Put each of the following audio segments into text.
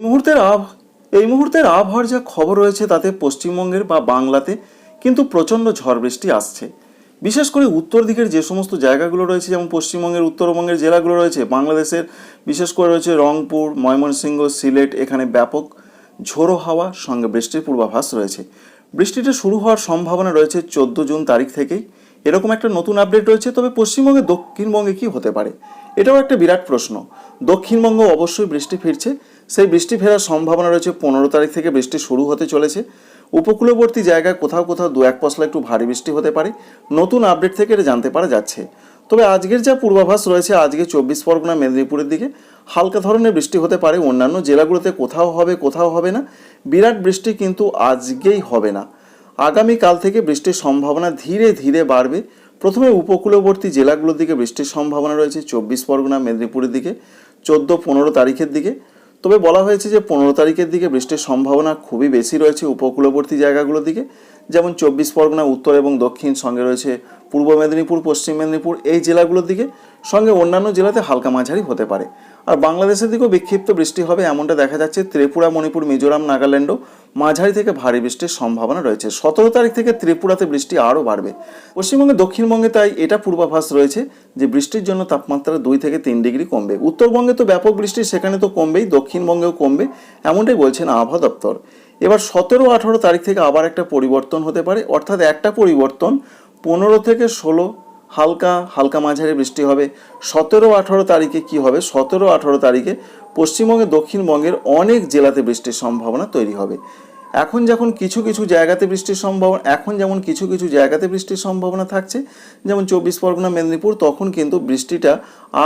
মুহূর্তের আব, এই মুহূর্তের আবহাওয়ার যা খবর রয়েছে তাতে পশ্চিমবঙ্গের বা বাংলাতে কিন্তু প্রচণ্ড ঝড় বৃষ্টি আসছে। বিশেষ করে উত্তর দিকের যে সমস্ত জায়গাগুলো রয়েছে, যেমন পশ্চিমবঙ্গের, উত্তরবঙ্গের জেলাগুলো রয়েছে, বাংলাদেশের, বিশেষ করে রয়েছে রংপুর, ময়মনসিংহ, সিলেট, এখানে ব্যাপক ঝোড়ো হাওয়া, সঙ্গে বৃষ্টির পূর্বাভাস রয়েছে। বৃষ্টিটা শুরু হওয়ার সম্ভাবনা রয়েছে চোদ্দ জুন তারিখ থেকেই। এরকম একটা নতুন আপডেট রয়েছে, তবে পশ্চিমবঙ্গে দক্ষিণবঙ্গে কি হতে পারে? এটাও একটা বিরাট প্রশ্ন। দক্ষিণবঙ্গ অবশ্যই বৃষ্টি ফিরছে। সেই বৃষ্টি ফেরার সম্ভাবনা রয়েছে পনেরো তারিখ থেকে বৃষ্টি শুরু হতে চলেছে। উপকূলবর্তী জায়গায় কোথাও কোথাও দু এক পশলা একটু ভারী বৃষ্টি হতে পারে। নতুন আপডেট থেকে এটা জানতে পারা যাচ্ছে। তবে আজকের যা পূর্বাভাস রয়েছে, আজকে চব্বিশ পরগনা, মেদিনীপুরের দিকে হালকা ধরনের বৃষ্টি হতে পারে। অন্যান্য জেলাগুলোতে কোথাও হবে কোথাও হবে না। বিরাট বৃষ্টি কিন্তু আজকেই হবে না। আগামীকাল থেকে বৃষ্টির সম্ভাবনা ধীরে ধীরে বাড়বে। প্রথমে উপকূলবর্তী জেলাগুলোর দিকে বৃষ্টির সম্ভাবনা রয়েছে চব্বিশ পরগনা, মেদিনীপুরের দিকে, চোদ্দ, পনেরো তারিখের দিকে। তবে বলা হয়েছে যে পনেরো তারিখের দিকে বৃষ্টির সম্ভাবনা খুবই বেশি রয়েছে উপকূলবর্তী জায়গাগুলোর দিকে। যেমন চব্বিশ পরগনা, উত্তর এবং দক্ষিণ সঙ্গে রয়েছে পূর্ব মেদিনীপুর, পশ্চিম মেদিনীপুর এই জেলাগুলোর দিকে। সঙ্গে অন্যান্য জেলাতে হালকা মাঝারি হতে পারে। আর বাংলাদেশের দিকেও বিক্ষিপ্ত বৃষ্টি হবে এমনটা দেখা যাচ্ছে ত্রিপুরা, মণিপুর, মিজোরাম, নাগাল্যান্ডও। মাঝারি থেকে ভারী বৃষ্টির সম্ভাবনা রয়েছে। সতেরো তারিখ থেকে ত্রিপুরাতে বৃষ্টি আরও বাড়বে। পশ্চিমবঙ্গে, দক্ষিণবঙ্গে তাই এটা পূর্বাভাস রয়েছে যে বৃষ্টির জন্য তাপমাত্রা দুই থেকে তিন ডিগ্রি কমবে। উত্তরবঙ্গে তো ব্যাপক বৃষ্টি, সেখানে তো কমবেই, দক্ষিণবঙ্গেও কমবে, এমনটাই বলছেন আবহাওয়া দপ্তর। এবার সতেরো, আঠারো তারিখ থেকে আবার একটা পরিবর্তন হতে পারে, অর্থাৎ একটা পরিবর্তন পনেরো থেকে ষোলো হালকা হালকা মাঝারি বৃষ্টি হবে। সতেরো আঠারো তারিখে কি হবে? সতেরো আঠারো তারিখে পশ্চিমবঙ্গে দক্ষিণবঙ্গের অনেক জেলাতে বৃষ্টির সম্ভাবনা তৈরি হবে। এখন যখন কিছু কিছু জায়গাতে বৃষ্টির সম্ভাবনা, এখন যেমন কিছু কিছু জায়গাতে বৃষ্টির সম্ভাবনা থাকছে, যেমন চব্বিশ পরগনা, মেদিনীপুর, তখন কিন্তু বৃষ্টিটা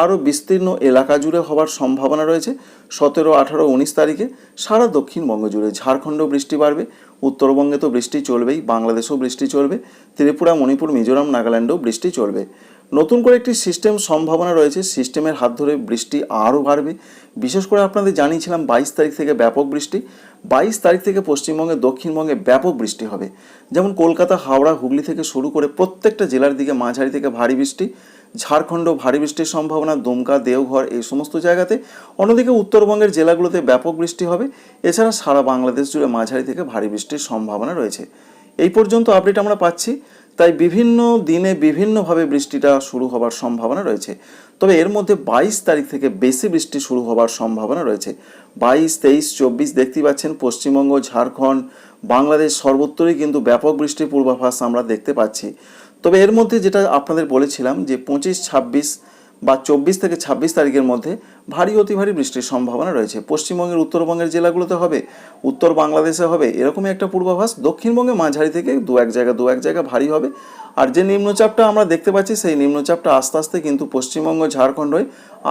আরও বিস্তীর্ণ এলাকা জুড়ে হওয়ার সম্ভাবনা রয়েছে। সতেরো, আঠারো, উনিশ তারিখে সারা দক্ষিণবঙ্গ জুড়ে ঝাড়খণ্ডেও বৃষ্টি বাড়বে। উত্তরবঙ্গে তো বৃষ্টি চলবেই বাংলাদেশেও বৃষ্টি চলবে ত্রিপুরা মণিপুর মিজোরাম নাগাল্যান্ডেও বৃষ্টি চলবে। নতুন করে একটি সিস্টেম সম্ভাবনা রয়েছে, সিস্টেমের হাত ধরে বৃষ্টি আরও বাড়বে। বিশেষ করে আপনাদের জানিয়েছিলাম বাইশ তারিখ থেকে ব্যাপক বৃষ্টি। বাইশ তারিখ থেকে পশ্চিমবঙ্গে, দক্ষিণবঙ্গে ব্যাপক বৃষ্টি হবে। যেমন কলকাতা, হাওড়া, হুগলি থেকে শুরু করে প্রত্যেকটা জেলার দিকে মাঝারি থেকে ভারী বৃষ্টি, ঝাড়খণ্ড ভারী বৃষ্টির সম্ভাবনা, দুমকা, দেওঘর এই সমস্ত জায়গাতে। অন্যদিকে উত্তরবঙ্গের জেলাগুলোতে ব্যাপক বৃষ্টি হবে। এছাড়া সারা বাংলাদেশ জুড়ে মাঝারি থেকে ভারী বৃষ্টির সম্ভাবনা রয়েছে। এই পর্যন্ত আপডেট আমরা পাচ্ছি। তাই বিভিন্ন দিনে বিভিন্নভাবে বৃষ্টিটা শুরু হবার সম্ভাবনা রয়েছে। তবে এর মধ্যে বাইশ তারিখ থেকে বেশি বৃষ্টি শুরু হবার সম্ভাবনা রয়েছে। বাইশ, তেইশ, চব্বিশ দেখতেই পাচ্ছেন পশ্চিমবঙ্গ, ঝাড়খণ্ড, বাংলাদেশ সর্বত্রই কিন্তু ব্যাপক বৃষ্টির পূর্বাভাস আমরা দেখতে পাচ্ছি। তবে এর মধ্যে যেটা আপনাদের বলেছিলাম যে পঁচিশ, ছাব্বিশ বা চব্বিশ থেকে ছাব্বিশ তারিখের মধ্যে ভারী, অতি ভারী বৃষ্টির সম্ভাবনা রয়েছে। পশ্চিমবঙ্গের, উত্তরবঙ্গের জেলাগুলোতে হবে। উত্তর বাংলাদেশে হবে। এরকমই একটা পূর্বাভাস। দক্ষিণবঙ্গে মাঝারি থেকে দু এক জায়গা, দু এক জায়গা ভারী হবে। আর যে নিম্নচাপটা আমরা দেখতে পাচ্ছি, সেই নিম্নচাপটা আস্তে আস্তে কিন্তু পশ্চিমবঙ্গ ঝাড়খণ্ড হয়ে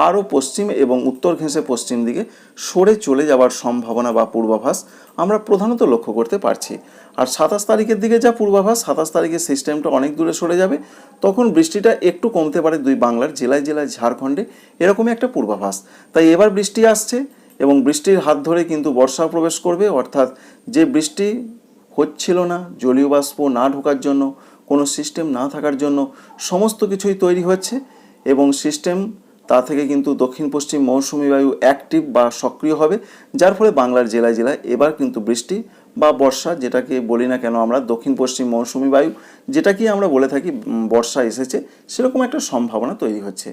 আরও পশ্চিম এবং উত্তর ঘেঁষে পশ্চিম দিকে সরে চলে যাওয়ার সম্ভাবনা বা পূর্বাভাস আমরা প্রধানত লক্ষ্য করতে পারছি। আর সাতাশ তারিখের দিকে যা পূর্বাভাস, সাতাশ তারিখের সিস্টেমটা অনেক দূরে সরে যাবে। তখন বৃষ্টিটা একটু কমতে পারে দুই বাংলার জেলায় জেলায় ঝাড়খণ্ডে। এরকমই একটা পূর্বাভাস। তাই এবার বৃষ্টি আসছে এবং বৃষ্টির হাত ধরে কিন্তু বর্ষা প্রবেশ করবে। অর্থাৎ যে বৃষ্টি হচ্ছিল না, জলীয় বাষ্প না ঢোকার জন্য, কোনো সিস্টেম না থাকার জন্য সমস্ত কিছুই তৈরি হচ্ছে এবং সিস্টেম তা থেকে কিন্তু দক্ষিণ পশ্চিম মৌসুমি বায়ু অ্যাক্টিভ বা সক্রিয় হবে। যার ফলে বাংলার জেলায় জেলায় এবার কিন্তু বৃষ্টি বা বর্ষা, যেটাকে বলি না কেন আমরা, দক্ষিণ পশ্চিম মৌসুমি বায়ু যেটাকে আমরা বলে থাকি বর্ষা এসেছে, সেরকম একটা সম্ভাবনা তৈরি হচ্ছে।